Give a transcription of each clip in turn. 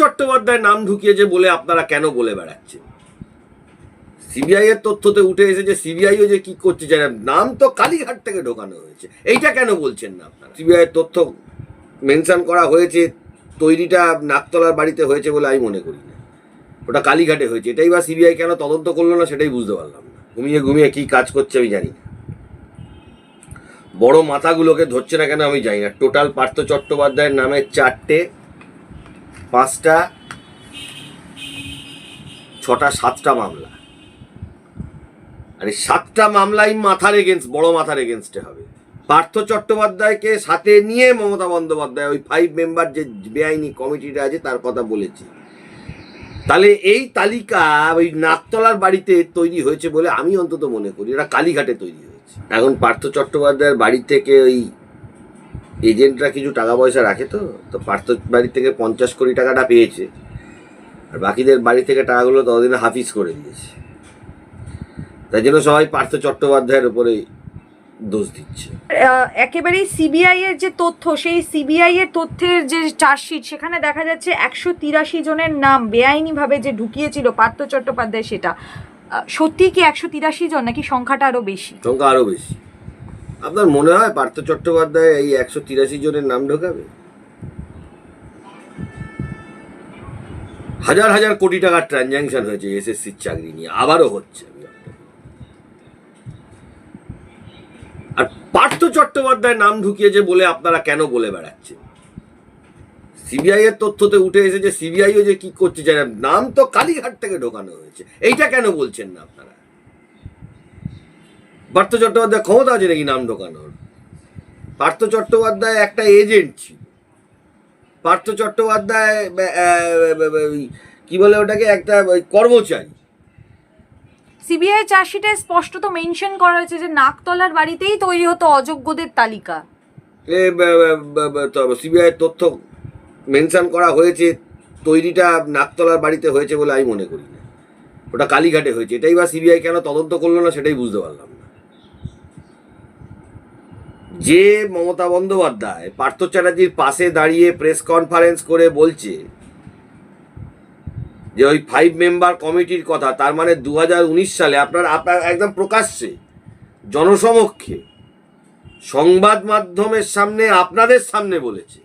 চট্টোপাধ্যায় নাম ঢুকিয়েছে বলে আপনারা কেন বলে বেড়াচ্ছেন? সিবিআই এর তথ্যতে উঠে এসেছে সিবিআইও যে কি করছে জানেন? নাম তো কালীঘাট থেকে ঢোকানো হয়েছে। এইটা কেন বলছেন না আপনারা? সিবিআই এর তথ্য মেনশন করা হয়েছে, তৈরিটা নাকতলার বাড়িতে হয়েছে বলে আমি মনে করি না। ওটা কালীঘাটে হয়েছে। এটাই বা সিবিআই কেন তদন্ত করল না সেটাই বুঝতে পারলাম না। ঘুমিয়ে ঘুমিয়ে কি কাজ করছে আমি জানি না। বড় মাথাগুলোকে ধরছে না কেন আমি জানি না। টোটাল পার্থ চট্টোপাধ্যায়ের নামে চারটে পাঁচটা, ছটা, সাতটা মামলা। আর সাতটা মামলাই মাথার এগেনস্ট বড় মাথার এগেনস্টে হবে। পার্থ চট্টোপাধ্যায়কে সাথে নিয়ে মমতা বন্দ্যোপাধ্যায়, ওই ফাইভ মেম্বার যে বেআইনি কমিটিটা আছে, তার কথা বলেছি। তাহলে এই তালিকা ওই নাকতলার বাড়িতে তৈরি হয়েছে বলে আমি অন্তত মনে করি। এটা কালীঘাটে তৈরি হয়েছে। এখন পার্থ চট্টোপাধ্যায়ের বাড়ি থেকে ওই এজেন্টরা কিছু টাকা পয়সা রাখে তো তো পার্থ বাড়ি থেকে পঞ্চাশ কোটি টাকাটা পেয়েছে। আর বাকিদের বাড়ি থেকে টাকাগুলো ততদিনে হাফিজ করে দিয়েছে। তাই জন্য সবাই পার্থ চট্টোপাধ্যায়ের উপরেই দোষ দিচ্ছে। আহ, একেবারেই সিবিআই এর যে তথ্য সেই সিবিআই এর তথ্যের যে চার্জশিট সেখানে দেখা যাচ্ছে একশো তিরাশি জনের নাম বেআইনিভাবে যে ঢুকিয়েছিল পার্থ চট্টোপাধ্যায় সেটা। আহ, সত্যিই কি একশো তিরাশি জন নাকি সংখ্যাটা আরও বেশি? সংখ্যা আরও বেশি। আপনার মনে হয় পার্থ চট্টোপাধ্যায় এই একশো তিরাশি জনের নাম ঢোকাবে? হাজার হাজার কোটি টাকার ট্রানজ্যাকশন হয়েছে এসএসসির চাকরি নিয়ে, আবারও হচ্ছে। আর পার্থ চট্টোপাধ্যায় নাম ঢুকিয়েছে বলে আপনারা কেন বলে বেড়াচ্ছেন? সিবিআই এর তথ্যতে উঠে এসেছে সিবিআইও যে কি করছে নাম তো কালীঘাট থেকে ঢোকানো হয়েছে। এইটা কেন বলছেন না আপনারা? পার্থ চট্টোপাধ্যায় ক্ষমতা আছে নাকি নাম ঢোকানোর? পার্থ চট্টোপাধ্যায় একটা এজেন্ট ছিল। পার্থ চট্টোপাধ্যায় কি বলে ওটাকে একটা কর্মচারী। সিবিআই চার্জশিটে স্পষ্টত মেনশন করা হয়েছে যে নাকতলার বাড়িতেই তৈরি হতো অযোগ্যদের তালিকা। সিবিআই তথ্য মেনশন করা হয়েছে তৈরিটা নাকতলার বাড়িতে হয়েছে বলে আমি মনে করি না। ওটা কালীঘাটে হয়েছে। এটাই বা সিবিআই কেন তদন্ত করল না সেটাই বুঝতে পারলাম যে মমতা বন্দ্যোপাধ্যায়, পার্থ চ্যাটার্জির পাশে দাঁড়িয়ে প্রেস কনফারেন্স করে বলছে যে ওই ফাইভ মেম্বার কমিটির কথা, তার মানে দু হাজার উনিশ সালে আপনার আপনার একদম প্রকাশ্যে, জনসমক্ষে সংবাদ মাধ্যমের সামনে আপনাদের সামনে বলেছে।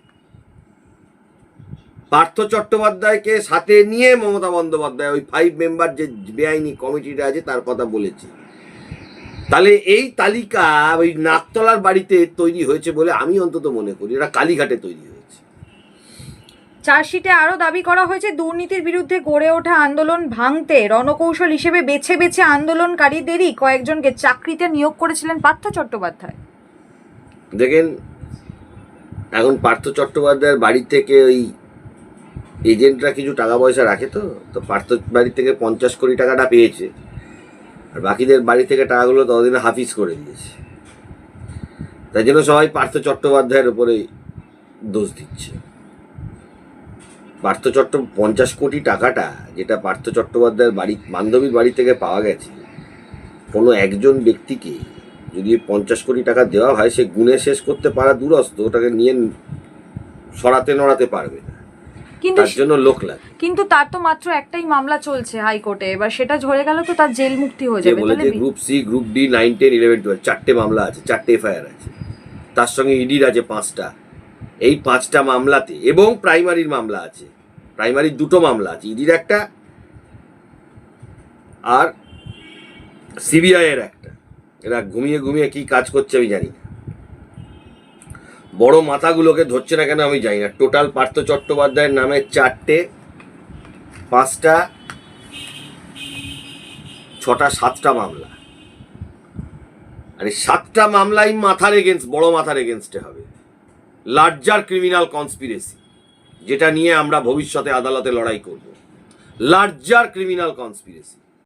পার্থ চট্টোপাধ্যায়কে সাথে নিয়ে মমতা বন্দ্যোপাধ্যায় ওই ফাইভ মেম্বার যে বেআইনি কমিটিটা আছে তার কথা বলেছে। তাহলে এই তালিকা ওই নাকতলার বাড়িতে তৈরি হয়েছে বলে আমি অন্তত মনে করি। এটা কালীঘাটে তৈরি হয়েছে। চার্জশিটে আরও দাবি করা হয়েছে দুর্নীতির বিরুদ্ধে গড়ে ওঠা আন্দোলন ভাঙতে রণকৌশল হিসেবে বেছে বেছে আন্দোলনকারীদেরই কয়েকজনকে চাকরিতে নিয়োগ করেছিলেন পার্থ চট্টোপাধ্যায়। দেখেন এখন পার্থ চট্টোপাধ্যায়ের বাড়ি থেকে ওই এজেন্টরা কিছু টাকা পয়সা রাখে তো? তো পার্থ বাড়ি থেকে পঞ্চাশ কোটি টাকাটা পেয়েছে। আর বাকিদের বাড়ি থেকে টাকাগুলো ততদিনে হাফিজ করে দিয়েছে। তাই জন্য সবাই পার্থ চট্টোপাধ্যায়ের উপরে দোষ দিচ্ছে। পার্থ চট্ট, পঞ্চাশ কোটি টাকাটা যেটা পার্থ চট্টোপাধ্যায়ের বাড়ি, বান্ধবীর বাড়ি থেকে পাওয়া গেছে, কোনো একজন ব্যক্তিকে যদি পঞ্চাশ কোটি টাকা দেওয়া হয়, সে গুণে শেষ করতে পারা দূরস্থ ওটাকে নিয়ে সরাতে নড়াতে পারবে কিন্তু তার জন্য লোক লাগে। কিন্তু তার তো মাত্র একটাই মামলা চলছে হাইকোর্টে। এবার সেটা ঝরে গেল তো তার জেল মুক্তি হয়ে যাবে বলে যে group C group D nine ten eleven twelve চারটে মামলা আছে চারটে এফআইআর আছে। তার সঙ্গে ইডির আছে পাঁচটা। এই পাঁচটা মামলাতে এবং প্রাইমারির মামলা আছে। প্রাইমারির দুটো মামলা আছে ইডির একটা আর সিবিআই এর একটা। এরা ঘুমিয়ে ঘুমিয়ে কি কাজ করছে আমি জানি না। বড় মাথাগুলোকে ধরছে না কেন আমি জানি না। টোটাল পার্থ চট্টোপাধ্যায়ের নামে চারটে, পাঁচটা, ছটা, সাতটা মামলা। আর সাতটা মামলাই মাথার এগেনস্ট বড় মাথার এগেনস্টে হবে। লার্জার ক্রিমিনাল কনস্পিরেসি যেটা নিয়ে আমরা ভবিষ্যতে আদালতে লড়াই করব। Larger criminal conspiracy